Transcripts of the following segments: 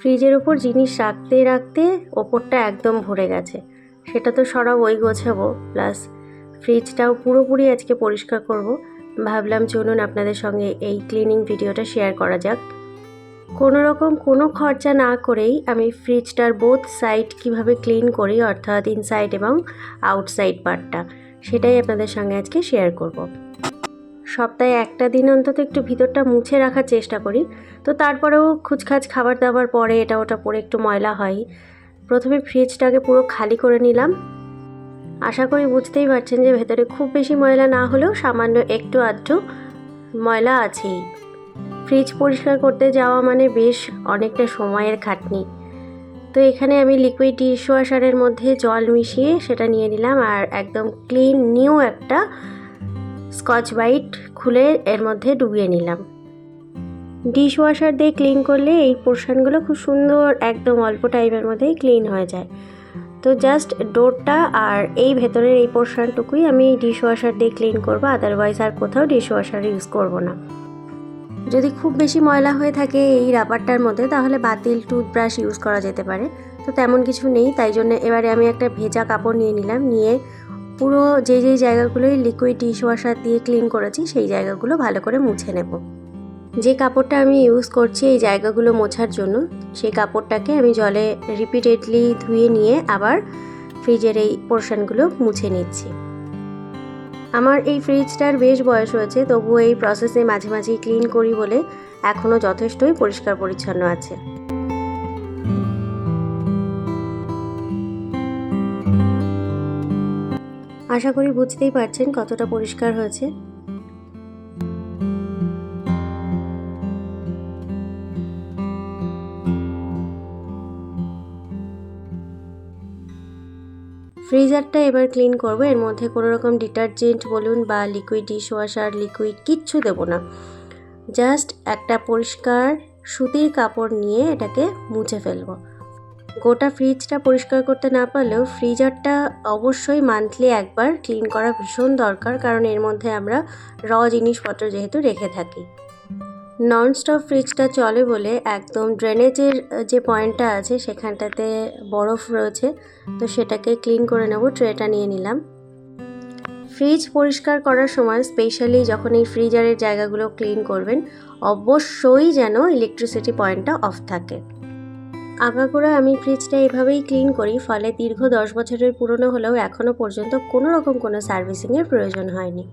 ফ্রিজের ওপর জিনিস রাখতে রাখতে ওপরটা একদম ভরে গেছে। সেটা তো সরাব ওই গোছাবো, প্লাস ফ্রিজটাও পুরোপুরি আজকে পরিষ্কার করব। ভাবলাম চলুন আপনাদের সঙ্গে এই ক্লিনিং ভিডিওটা শেয়ার করা যাক। কোনো রকম কোনো খরচা না করেই আমি ফ্রিজটার বোথ সাইড কীভাবে ক্লিন করি, অর্থাৎ ইনসাইড এবং আউটসাইড পার্টটা সেটাই আপনাদের সঙ্গে আজকে শেয়ার করব। সপ্তাহে একটা দিন অন্তত একটু ভিতরটা মুছে রাখার চেষ্টা করি। তো তারপরেও খুচখাচ খাবার দাবার পরে এটা ওটা পরে একটু ময়লা হয়। প্রথমে ফ্রিজটাকে পুরো খালি করে নিলাম। আশা করি বুঝতেই পারছেন যে ভেতরে খুব বেশি ময়লা না হলেও সামান্য একটু আধটু ময়লা আছেই। ফ্রিজ পরিষ্কার করতে যাওয়া মানে বেশ অনেকটা সময়ের খাটনি। তো এখানে আমি লিকুইড ডিশওয়াশারের মধ্যে জল মিশিয়ে সেটা নিয়ে নিলাম আর একদম ক্লিন নিউ একটা স্কচ ব্রাইট খুলে এর মধ্যে ডুবিয়ে নিলাম। ডিশওয়াশার দিয়ে ক্লিন করলে এই পোর্শনগুলো খুব সুন্দর একদম অল্প টাইমের মধ্যেই ক্লিন হয়ে যায়। তো জাস্ট ডোরটা আর এই ভেতরের এই পোর্শনটুকুই আমি ডিশওয়াশার দিয়ে ক্লিন করব, আদারওয়াইজ আর কোথাও ডিশওয়াশার ইউজ করব না। যদি খুব বেশি ময়লা হয়ে থাকে এই রাবারটার মধ্যে, তাহলে বাতিল টুথব্রাশ ইউজ করা যেতে পারে। তো তেমন কিছু নেই, তাই জন্য এবারে আমি একটা ভেজা কাপড় নিয়ে নিলাম, নিয়ে পুরো যে যেই জায়গাগুলোই লিকুইড ডিশ ওয়াশার দিয়ে ক্লিন করেছি, সেই জায়গাগুলো ভালো করে মুছে নেব। যে কাপড়টা আমি ইউজ করছি এই জায়গাগুলো মোছার জন্য, সেই কাপড়টাকে আমি জলে রিপিটেডলি ধুয়ে নিয়ে আবার ফ্রিজের এই পোর্শনগুলো মুছে নিচ্ছি। আমার এই ফ্রিজটার বেশ বয়স হয়েছে, তবুও এই প্রসেসে মাঝে মাঝেই ক্লিন করি বলে এখনও যথেষ্টই পরিষ্কার পরিচ্ছন্ন আছে। আশা করি বুঝতেই পারছেন কতটা পরিষ্কার হয়েছে। ফ্রিজারটা এবার ক্লিন করব, এর মধ্যে কোনো রকম ডিটারজেন্ট বলুন বা লিকুইড ডিশওয়াশার লিকুইড কিচ্ছু দেবো না। জাস্ট একটা পরিষ্কার সুতির কাপড় নিয়ে এটাকে মুছে ফেলব। গোটা ফ্রিজটা পরিষ্কার করতে না পারলেও ফ্রিজারটা অবশ্যই মান্থলি একবার ক্লিন করা ভীষণ দরকার, কারণ এর মধ্যে আমরা র জিনিসপত্র যেহেতু রেখে থাকি। ননস্টপ ফ্রিজটা চলে বলে একদম ড্রেনেজের যে পয়েন্টটা আছে সেখানটাতে বরফ রয়েছে, তো সেটাকে ক্লিন করে নেব ট্রেটা নিয়ে নিলাম। ফ্রিজ পরিষ্কার করার সময় স্পেশালি যখন এই ফ্রিজারের জায়গাগুলো ক্লিন করবেন, অবশ্যই যেন ইলেকট্রিসিটি পয়েন্টটা অফ থাকে। আগাগোড়া আমি ফ্রিজটা এভাবেই ক্লিন করি, ফলে দীর্ঘ দশ বছরের পুরনো হলেও এখনও পর্যন্ত কোনো রকম কোনো সার্ভিসিংয়ের প্রয়োজন হয়নি।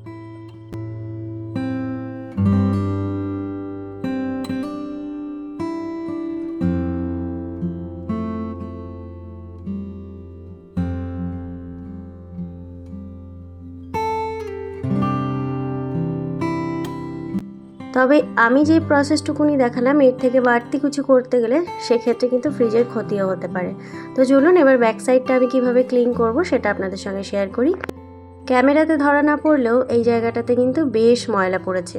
তবে আমি যে প্রসেসটুকুনি দেখালাম, এর থেকে বাড়তি কিছু করতে গেলে সেক্ষেত্রে কিন্তু ফ্রিজের ক্ষতিও হতে পারে। তো চলুন এবার ব্যাক সাইডটা আমি কীভাবে ক্লিন করব সেটা আপনাদের সঙ্গে শেয়ার করি। ক্যামেরাতে ধরা না পড়লেও এই জায়গাটাতে কিন্তু বেশ ময়লা পড়েছে।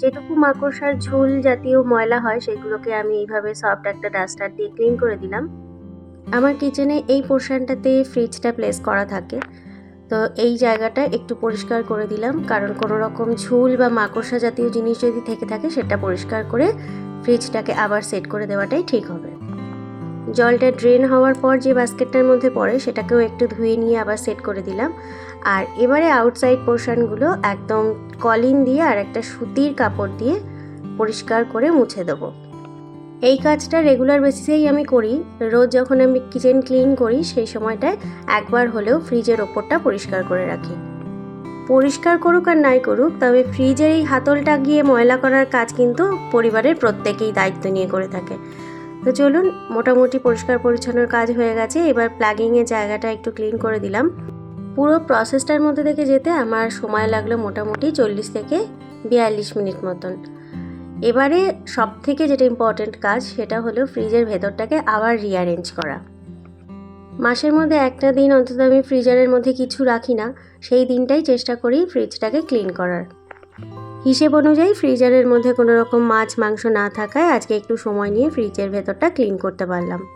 যেটুকু মাকড়সার ঝুল জাতীয় ময়লা হয়, সেগুলোকে আমি এইভাবে সফট একটা ডাস্টার দিয়ে ক্লিন করে দিলাম। আমার কিচেনে এই পোর্শনটাতে ফ্রিজটা প্লেস করা থাকে। তো এই জায়গাটা একটু পরিষ্কার করে দিলাম, কারণ কোনো রকম ঝুল বা মাকড়সা জাতীয় জিনিস যদি থেকে থাকে সেটা পরিষ্কার করে ফ্রিজটাকে আবার সেট করে দেওয়াটাই ঠিক হবে। জলটা ড্রেন হওয়ার পর যে বাস্কেটটার মধ্যে পড়ে সেটাকেও একটু ধুয়ে নিয়ে আবার সেট করে দিলাম। আর এবারে আউটসাইড পোর্শনগুলো একদম কলিন দিয়ে আর একটা সুতির কাপড় দিয়ে পরিষ্কার করে মুছে দেবো। এই কাজটা রেগুলার বেসিসেই আমি করি। রোজ যখন আমি কিচেন ক্লিন করি, সেই সময়টায় একবার হলেও ফ্রিজের ওপরটা পরিষ্কার করে রাখি। পরিষ্কার করুক আর নাই করুক, তবে ফ্রিজের এই হাতলটা গিয়ে ময়লা করার কাজ কিন্তু পরিবারের প্রত্যেকেই দায়িত্ব নিয়ে করে থাকে। তো চলুন, মোটামুটি পরিষ্কার পরিচ্ছন্নর কাজ হয়ে গেছে। এবার প্লাগিংয়ের জায়গাটা একটু ক্লিন করে দিলাম। পুরো প্রসেসটার মধ্যে থেকে যেতে আমার সময় লাগল মোটামুটি চল্লিশ থেকে বিয়াল্লিশ মিনিট মতন। এবারে সব থেকে যেটা ইম্পর্ট্যান্ট কাজ সেটা হলো ফ্রিজের ভেতরটাকে আবার রিঅ্যারেঞ্জ করা। মাসের মধ্যে একটা দিন অন্তত আমি ফ্রিজারের মধ্যে কিছু রাখি না, সেই দিনটাই চেষ্টা করি ফ্রিজটাকে ক্লিন করার। হিসেব অনুযায়ী ফ্রিজারের মধ্যে কোনো রকম মাছ, মাংস না থাকায় আজকে একটু সময় নিয়ে ফ্রিজের ভেতরটা ক্লিন করতে পারলাম।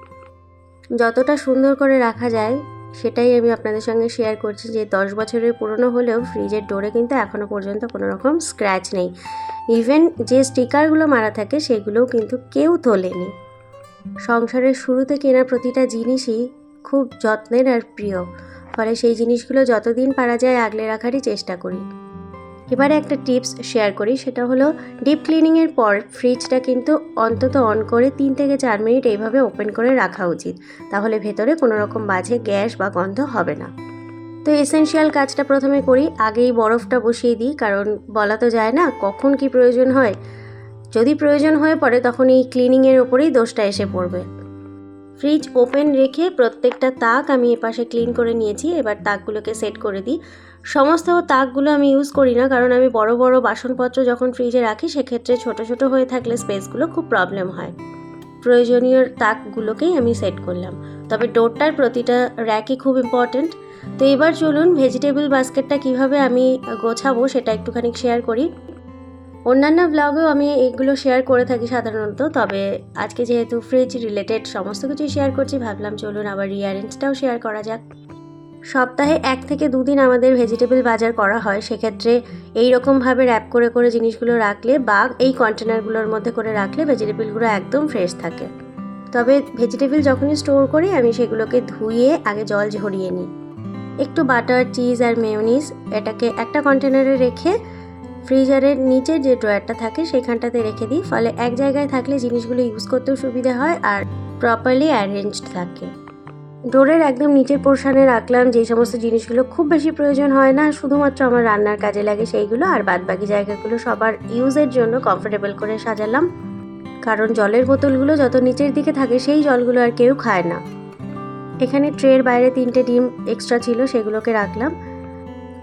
যতটা সুন্দর করে রাখা যায় সেটাই আমি আপনাদের সঙ্গে শেয়ার করছি যে দশ বছরের পুরনো হলেও ফ্রিজের ডোরে কিন্তু এখনও পর্যন্ত কোনো রকম স্ক্র্যাচ নেই। ইভেন যে স্টিকারগুলো মারা থাকে সেগুলোও কিন্তু কেউ তোলেনি। সংসারের শুরুতে কেনা প্রতিটা জিনিসই খুব যত্নের আর প্রিয়। ফলে সেই জিনিসগুলো যতদিন পারা যায় আগলে রাখারই চেষ্টা করি। এবারে একটা টিপস শেয়ার করি, সেটা হলো ডিপ ক্লিনিংয়ের পর ফ্রিজটা কিন্তু অন্তত অন করে তিন থেকে চার মিনিট এইভাবে ওপেন করে রাখা উচিত। তাহলে ভেতরে কোনো রকম বাজে গ্যাস বা গন্ধ হবে না। তো এসেনশিয়াল কাজটা প্রথমে করি, আগেই বরফটা বসিয়ে দিই, কারণ বলা তো যায় না কখন কি প্রয়োজন হয়। যদি প্রয়োজন হয়ে পড়ে তখন এই ক্লিনিংয়ের ওপরেই দোষটা এসে পড়বে। ফ্রিজ ওপেন রেখে প্রত্যেকটা তাক আমি এপাশে ক্লিন করে নিয়েছি, এবার তাকগুলোকে সেট করে দিই। সমস্ত তাকগুলো আমি ইউজ করি না, কারণ আমি বড় বড় বাসনপত্র যখন ফ্রিজে রাখি, সেক্ষেত্রে ছোট ছোট হয়ে থাকলে স্পেসগুলো খুব প্রবলেম হয়। প্রয়োজনীয় তাকগুলোকেই আমি সেট করলাম। তবে ডোরটার প্রতিটা র্যাকই খুব ইম্পর্ট্যান্ট তো এবার চলুন ভেজিটেবল বাস্কেটটা কীভাবে আমি গোছাবো সেটা একটুখানি শেয়ার করি। অন্যান্য ব্লগেও আমি এগুলো শেয়ার করে থাকি সাধারণত, তবে আজকে যেহেতু ফ্রিজ রিলেটেড সমস্ত কিছু শেয়ার করছি, ভাবলাম চলুন আবার রিয়ারেঞ্জটাও শেয়ার করা যাক। সপ্তাহে এক থেকে দুদিন আমাদের ভেজিটেবল বাজার করা হয়। সেক্ষেত্রে এই রকমভাবে র্যাপ করে করে জিনিসগুলো রাখলে বা এই কন্টেনারগুলোর মধ্যে করে রাখলে ভেজিটেবলগুলো একদম ফ্রেশ থাকে। তবে ভেজিটেবল যখনই স্টোর করি, আমি সেগুলোকে ধুয়ে আগে জল ঝরিয়ে নিই। একটু বাটার চিজ আর মেয়োনিজ এটাকে একটা কন্টেনারে রেখে ফ্রিজারের নিচের যে ড্রয়ারটা থাকে, সেখানটাতে রেখে দিই। ফলে এক জায়গায় থাকলে জিনিসগুলো ইউজ করতেও সুবিধা হয় আর প্রপারলি অ্যারেঞ্জড থাকে। ডোরের একদম নিচের পোর্শনে রাখলাম যে সমস্ত জিনিসগুলো খুব বেশি প্রয়োজন হয় না, শুধুমাত্র আমার রান্নার কাজে লাগে সেইগুলো আর বাদ বাকি জায়গাগুলো সবার ইউজের জন্য কমফোর্টেবল করে সাজালাম। কারণ জলের বোতলগুলো যত নিচের দিকে থাকে, সেই জলগুলো আর কেউ খায় না। এখানে ট্রের বাইরে তিনটে ডিম এক্সট্রা ছিল, সেগুলোকে রাখলাম।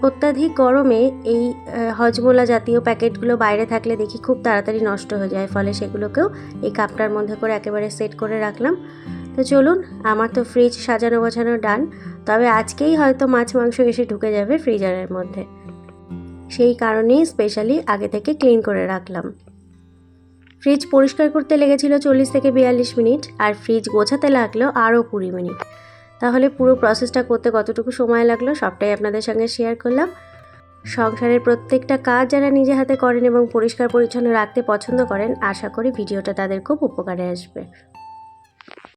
অত্যাধিক গরমে এই হজমোলা জাতীয় প্যাকেটগুলো বাইরে থাকলে দেখি খুব তাড়াতাড়ি নষ্ট হয়ে যায়, ফলে সেগুলোকেও এই কাপটার মধ্যে করে একেবারে সেট করে রাখলাম। তো চলুন, আমার তো ফ্রিজ সাজানো গোছানো ডান তবে আজকেই হয়তো মাছ মাংস এসে ঢুকে যাবে ফ্রিজারের মধ্যে। সেই কারণেই স্পেশালি আগে থেকে ক্লিন করে রাখলাম। ফ্রিজ পরিষ্কার করতে লেগেছিল চল্লিশ থেকে বিয়াল্লিশ মিনিট, আর ফ্রিজ গোছাতে লাগল আরও কুড়ি মিনিট। তাহলে পুরো প্রসেসটা করতে কতটুকু সময় লাগল সবটাই আপনাদের সঙ্গে শেয়ার করলাম। সংসারের প্রত্যেকটা কাজ যারা নিজে হাতে করেন এবং পরিষ্কার পরিচ্ছন্ন রাখতে পছন্দ করেন, আশা করি ভিডিওটা তাদের খুব উপকারে আসবে।